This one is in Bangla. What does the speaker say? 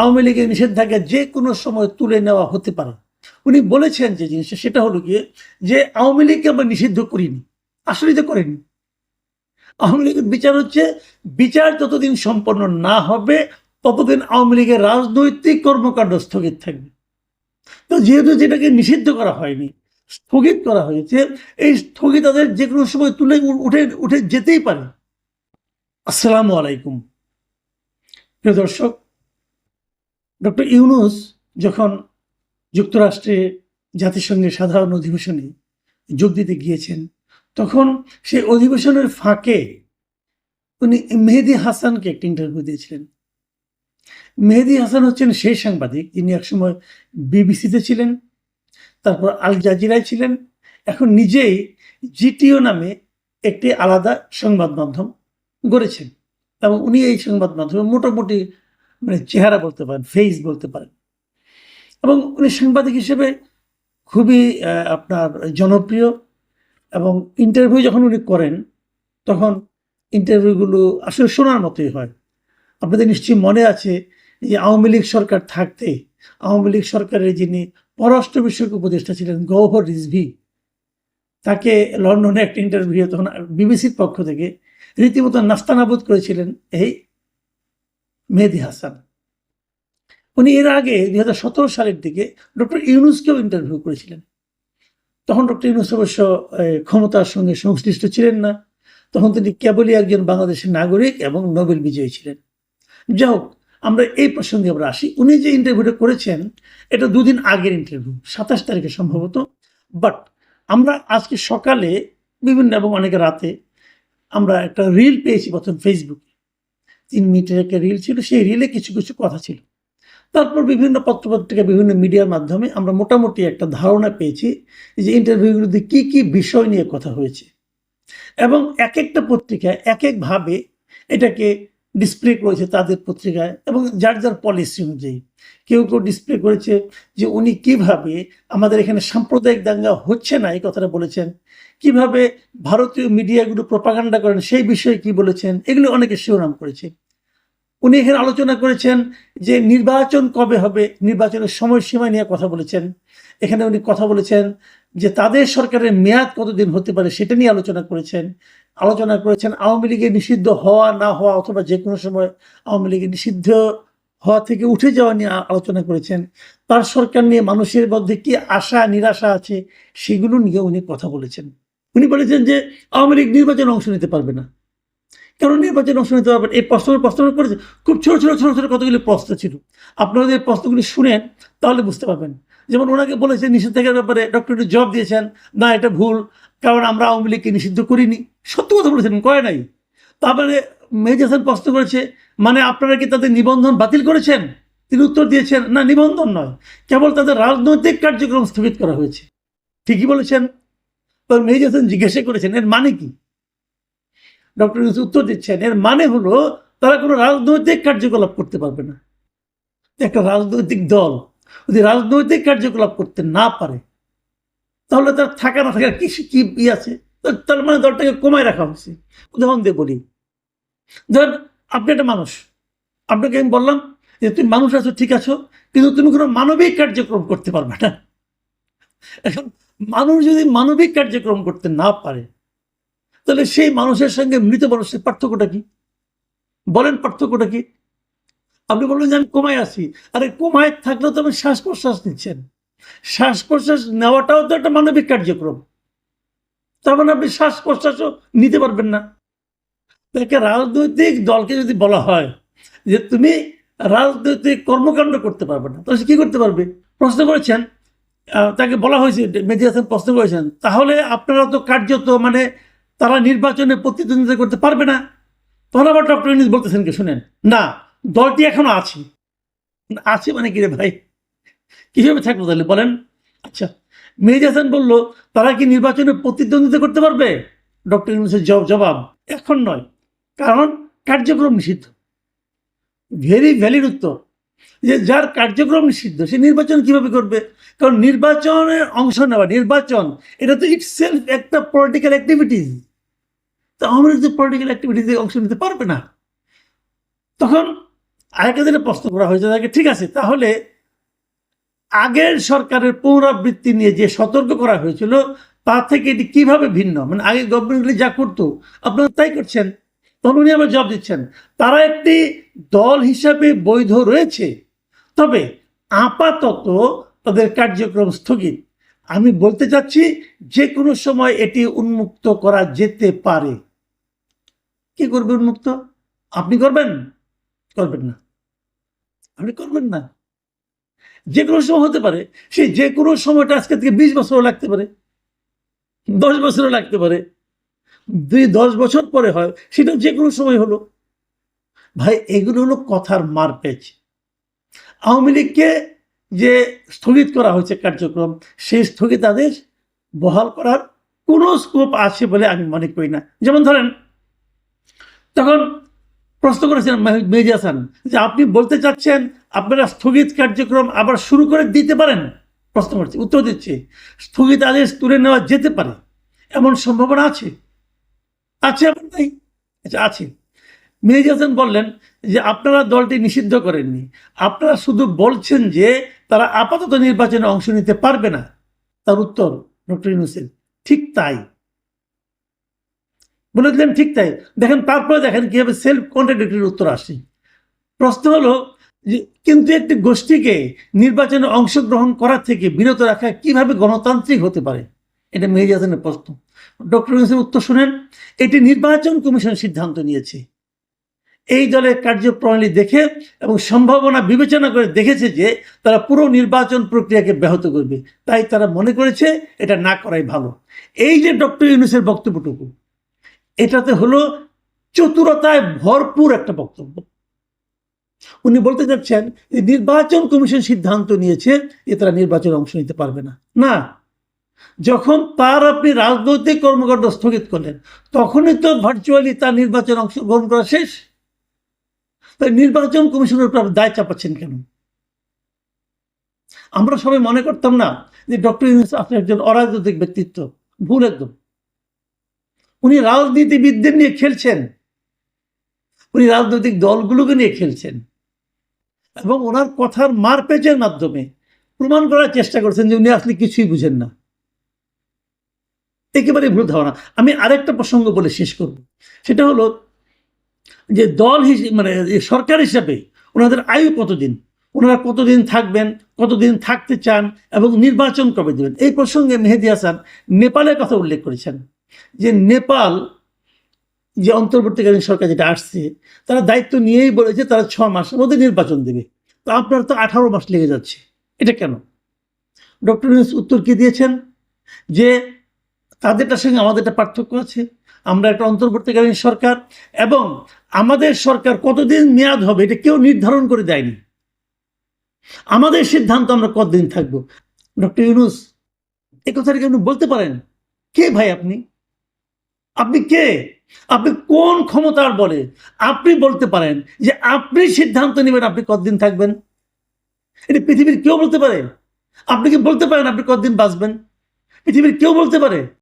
আওয়ামী লীগের নিষেধাজ্ঞা যে কোনো সময় তুলে নেওয়া হতে পারে। উনি বলেছেন যে জিনিসটা, সেটা হলো গিয়ে যে আওয়ামী লীগকে আমরা নিষিদ্ধ করিনি আসলেই তো করেনি। আওয়ামী লীগের বিচার হচ্ছে, বিচার যতদিন সম্পন্ন না হবে, ততদিন আওয়ামী লীগের রাজনৈতিক কর্মকাণ্ড স্থগিত থাকবে। তো যেহেতু যেটাকে নিষিদ্ধ করা হয়নি, স্থগিত করা হয়েছে, এই স্থগিতাদের যে কোনো সময় তুলে উঠে উঠে যেতেই পারে। আসসালামু আলাইকুম। প্রিয় দর্শক ডক্টর ইউনুস যখন যুক্তরাষ্ট্রে জাতিসংঘের সাধারণ অধিবেশনে যোগ দিতে গিয়েছেন, তখন সেই অধিবেশনের ফাঁকে উনি মেহেদি হাসানকে একটি ইন্টারভিউ দিয়েছিলেন। মেহেদি হাসান হচ্ছেন সেই সাংবাদিক, যিনি একসময় বিবিসিতে ছিলেন, তারপর আল জাজিরায় ছিলেন, এখন নিজেই জিটিও নামে একটি আলাদা সংবাদ মাধ্যম গড়েছেন। এবং উনি এই সংবাদ মাধ্যমে মোটামুটি মানে চেহারা বলতে পারেন ফেস বলতে পারেন। এবং উনি সাংবাদিক হিসেবে খুবই আপনার জনপ্রিয় এবং ইন্টারভিউ যখন উনি করেন, তখন ইন্টারভিউগুলো আসলে শোনার মতোই হয়। আপনাদের নিশ্চয়ই মনে আছে যে আওয়ামী লীগ সরকার থাকতে, আওয়ামী লীগ সরকারের যিনি পররাষ্ট্র বিষয়ক উপদেষ্টা ছিলেন গৌহর রিজভি, তাকে লন্ডনে একটা ইন্টারভিউ তখন বিবিসির পক্ষ থেকে রীতিমতো নাস্তানাবুদ করেছিলেন, এই মেহেদি হাসান। উনি এর আগে দুই হাজার সতেরো সালের দিকে ডক্টর ইউনুসকেও ইন্টারভিউ করেছিলেন। তখন ডক্টর ইউনুস অবশ্য ক্ষমতার সঙ্গে সংশ্লিষ্ট ছিলেন না। তখন তিনি কেবলই একজন বাংলাদেশের নাগরিক এবং নোবেল বিজয়ী ছিলেন। যাই হোক, আমরা এই প্রসঙ্গে আমরা আসি। উনি যে ইন্টারভিউটা করেছেন, এটা দুদিন আগের ইন্টারভিউ সাতাশ তারিখে সম্ভবত। বাট আমরা আজকে সকালে, বিভিন্ন এবং অনেকে রাতে আমরা একটা রিল পেয়েছি প্রথম ফেসবুকে তিন মিনিটের একটা রিল ছিল, সেই রিলে কিছু কিছু কথা ছিল। তারপর বিভিন্ন পত্রপত্রিকা, বিভিন্ন মিডিয়ার মাধ্যমে আমরা মোটামুটি একটা ধারণা পেয়েছি যে ইন্টারভিউগুলোতে কী কী বিষয় নিয়ে কথা হয়েছে। এবং এক একটা পত্রিকায় এক একভাবে এটাকে ডিসপ্লে করেছে তাদের পত্রিকায় এবং যার যার পলিসি অনুযায়ী। কেউ কেউ ডিসপ্লে করেছে যে উনি কীভাবে আমাদের এখানে সাম্প্রদায়িক দাঙ্গা হচ্ছে না, এই কথাটা বলেছেন। কীভাবে ভারতীয় মিডিয়াগুলো প্রপাগান্ডা করেন, সেই বিষয়ে কি বলেছেন, এগুলো অনেকে শিরোনাম করেছে। উনি এখানে আলোচনা করেছেন যে নির্বাচন কবে হবে, নির্বাচনের সময়সীমা নিয়ে কথা বলেছেন। এখানে উনি কথা বলেছেন যে তাদের সরকারের মেয়াদ কতদিন হতে পারে সেটা নিয়ে আলোচনা করেছেন। আলোচনা করেছেন আওয়ামী লীগের নিষিদ্ধ হওয়া, না হওয়া অথবা যে কোনো সময় আওয়ামী লীগের নিষিদ্ধ হওয়া থেকে উঠে যাওয়া নিয়ে আলোচনা করেছেন। তার সরকার নিয়ে মানুষের মধ্যে কি আশা, নিরাশা আছে সেগুলো নিয়ে উনি কথা বলেছেন। উনি বলেছেন যে আওয়ামী লীগ নির্বাচনে অংশ নিতে পারবে না। কারণ নির্বাচনে অংশ নিতে পারবেন এই প্রশ্ন প্রশ্ন করেছে খুব ছোট ছোট ছোট ছোট কতগুলি প্রশ্ন ছিল। আপনারা যদি প্রশ্নগুলি শুনেন, তাহলে বুঝতে পারবেন। যেমন ওনাকে বলেছে নিষেধাজ্ঞার ব্যাপারে ডক্টর জবাব দিয়েছেন, না, এটা ভুল, কারণ আমরা আওয়ামী লীগকে নিষিদ্ধ করিনি। সত্য কথা বলেছেন করে নাই? তারপরে মেহেদি হাসান প্রশ্ন করেছে মানে আপনারা কি তাদের নিবন্ধন বাতিল করেছেন? তিনি উত্তর দিয়েছেন, না, নিবন্ধন নয়, কেবল তাদের রাজনৈতিক কার্যক্রম স্থগিত করা হয়েছে। ঠিকই বলেছেন। মেহেদি হাসান জিজ্ঞাসা করেছেন, এর মানে কি? ডক্টর ইউনুস উত্তর দিচ্ছেন, এর মানে হলো তারা কোনো রাজনৈতিক কার্যকলাপ করতে পারবে না। একটা রাজনৈতিক দল যদি রাজনৈতিক কার্যকলাপ করতে না পারে, তাহলে তার থাকা না থাকার কি কি ই আছে? তার- মানে দলটাকে কমায় রাখা হয়েছে। উদাহরণ দিয়ে বলি। ধরেন আপনি একটা মানুষ। আপনাকে আমি বললাম যে তুমি মানুষ আছো, ঠিক আছো, কিন্তু তুমি কোনো মানবিক কার্যক্রম করতে পারবে না। এখন মানুষ যদি মানবিক কার্যক্রম করতে না পারে তাহলে সেই মানুষের সঙ্গে মৃত মানুষের পার্থক্যটা কি? বলেন পার্থক্যটা কি? আপনি বললেন যে আমি কমায় আছি। আরে কমায় থাকলেও তো আপনি শ্বাস প্রশ্বাস নিচ্ছেন। শ্বাস প্রশ্বাস নেওয়াটাও তো একটা মানবিক কার্যক্রম। তার মানে আপনি শ্বাস প্রশ্বাসও নিতে পারবেন না। তো একটা রাজনৈতিক দলকে যদি বলা হয় যে তুমি রাজনৈতিক কর্মকাণ্ড করতে পারবে না, তাহলে সে কি করতে পারবে? প্রশ্ন করেছেন তাকে বলা হয়েছে মেদি হাসান প্রশ্ন করেছেন, তাহলে আপনারা তো কার্যত মানে তারা নির্বাচনে প্রতিদ্বন্দ্বিতা করতে পারবে না। তখন আবার ডক্টর ইউনিস বলতেছেন কি, শুনেন, না, দলটি এখনও আছে। আছে মানে কি রে ভাই? কীভাবে থাকব তাহলে বলেন? আচ্ছা মেহেদি হাসান বলল, তারা কি নির্বাচনে প্রতিদ্বন্দ্বিতা করতে পারবে? ডক্টর ইউনুসের জব- জবাব, এখন নয়, কারণ কার্যক্রম নিষিদ্ধ। ভেরি ভ্যালিড উত্তর, যে যার কার্যক্রম নিষিদ্ধ, সে নির্বাচন কীভাবে করবে? কারণ নির্বাচনে অংশ নেওয়া, নির্বাচন, এটা তো ইটস সেলফ একটা পলিটিক্যাল অ্যাক্টিভিটিস তো আওয়ামী লীগ পলিটিক্যাল অ্যাক্টিভিটিসে অংশ নিতে পারবে না। তখন আরেকটা যেটা প্রশ্ন করা হয়েছে, তাকে ঠিক আছে, তাহলে আগের সরকারের পুনরাবৃত্তি নিয়ে যে সতর্ক করা হয়েছিল, তা থেকে এটি কীভাবে ভিন্ন? মানে আগে গভর্নমেন্টগুলি যা করতো, আপনারা তাই করছেন। তখন উনি আবার জবাব দিচ্ছেন, তারা একটি দল হিসাবে বৈধ রয়েছে, তবে আপাতত তাদের কার্যক্রম স্থগিত। আমি বলতে চাচ্ছি, যে কোনো সময় এটি উন্মুক্ত করা যেতে পারে। কি করবে উন্মুক্ত? আপনি করবেন? করবেন না। আপনি করবেন না। যে কোনো সময় হতে পারে সেই যে কোনো সময়টা আজকে থেকে বিশ বছরও লাগতে পারে, দশ বছরও লাগতে পারে। দুই দশ বছর পরে হয়, সেটা যে কোনো সময় হলো। ভাই, এগুলো হলো কথার মারপেচ। আওয়ামী লীগকে যে স্থগিত করা হয়েছে কার্যক্রম, সেই স্থগিতাদেশ বহাল করার কোনো স্কোপ আছে বলে আমি মনে করি না। যেমন ধরেন তখন প্রশ্ন করেছেন মেহ- মেহেদি যে আপনি বলতে চাচ্ছেন আপনারা স্থগিত কার্যক্রম আবার শুরু করে দিতে পারেন? প্রশ্ন করছে, উত্তর দিচ্ছে। স্থগিত আদেশ তুলে নেওয়া যেতে পারে, এমন সম্ভাবনা আছে? আছে এমন নাই? আচ্ছা আছে। মেহেদি হাসান বললেন যে আপনারা দলটি নিষিদ্ধ করেননি। আপনারা শুধু বলছেন যে তারা আপাতত নির্বাচনে অংশ নিতে পারবে না। তার উত্তর, ডক্টর ইউনুসের, ঠিক তাই। বলে দিলেন ঠিক তাই। দেখেন, তারপরে দেখেন কীভাবে সেলফ কন্ট্রাডিক্টরি উত্তর আসে। প্রশ্ন হলো কিন্তু একটি গোষ্ঠীকে নির্বাচনে অংশগ্রহণ করা থেকে বিরত রাখা কীভাবে গণতান্ত্রিক হতে পারে? এটা মেহেদি হাসানের প্রশ্ন। ডক্টর ইউনুসের উত্তর শুনেন, এটি নির্বাচন কমিশন সিদ্ধান্ত নিয়েছে। এই দলের কার্যপ্রণালী দেখে এবং সম্ভাবনা বিবেচনা করে দেখেছে যে, তারা পুরো নির্বাচন প্রক্রিয়াকে ব্যাহত করবে। তাই তারা মনে করেছে এটা না করাই ভালো। এই যে ডক্টর ইউনুসের বক্তব্যটুকু এটাতে হলো চতুরতায় ভরপুর একটা বক্তব্য। উনি বলতে চাচ্ছেন নির্বাচন কমিশন সিদ্ধান্ত নিয়েছে যে তারা নির্বাচনে অংশ নিতে পারবে না। না, যখন তার আপনি রাজনৈতিক কর্মকাণ্ড স্থগিত করলেন, তখনই তো ভার্চুয়ালি তার নির্বাচনে অংশগ্রহণ করা শেষ। তাই নির্বাচন কমিশনের উপর দায় চাপাচ্ছেন কেন? আমরা সবাই মনে করতাম না যে ডক্টর ইউনুস আপনি একজন অরাজনৈতিক ব্যক্তিত্ব, ভুল একদম। উনি রাজনীতিবিদদের নিয়ে খেলছেন। উনি রাজনৈতিক দলগুলোকে নিয়ে খেলছেন। এবং ওনার কথার মারপেচের মাধ্যমে প্রমাণ করার চেষ্টা করছেন যে উনি আসলে কিছুই বুঝেন না। একেবারে ভুল ধারণা। আমি আরেকটা প্রসঙ্গ বলে শেষ করব। সেটা হলো যে দল মানে সরকার হিসাবে ওনাদের আয়ু কতদিন? ওনারা কতদিন থাকবেন? কতদিন থাকতে চান? এবং নির্বাচন কবে দেবেন? এই প্রসঙ্গে মেহেদি হাসান নেপালের কথা উল্লেখ করেছেন। যে নেপাল, যে অন্তর্বর্তীকালীন সরকার যেটা আসছে, তারা দায়িত্ব নিয়েই বলেছে তারা ছ মাসের মধ্যে নির্বাচন দেবে। তো আপনার তো আঠারো মাস লেগে যাচ্ছে। এটা কেন? ডক্টর ইউনুস উত্তর কি দিয়েছেন? যে তাদেরটার সঙ্গে আমাদেরটা পার্থক্য আছে। আমরা একটা অন্তর্বর্তীকালীন সরকার এবং আমাদের সরকার কতদিন মেয়াদ হবে এটা কেউ নির্ধারণ করে দেয়নি। আমাদের সিদ্ধান্ত আমরা কতদিন থাকব? ডক্টর ইউনুস এই কথাটা কেন বলতে পারেন? কে ভাই আপনি? আপনি কে? আপনি কোন ক্ষমতার বলে? আপনি বলতে পারেন যে আপনি সিদ্ধান্ত নেবেন আপনি কতদিন থাকবেন। এটা পৃথিবীর কেউ বলতে পারে। আপনি কি বলতে পারেন আপনি কতদিন বাঁচবেন? পৃথিবীর কেউ বলতে পারে।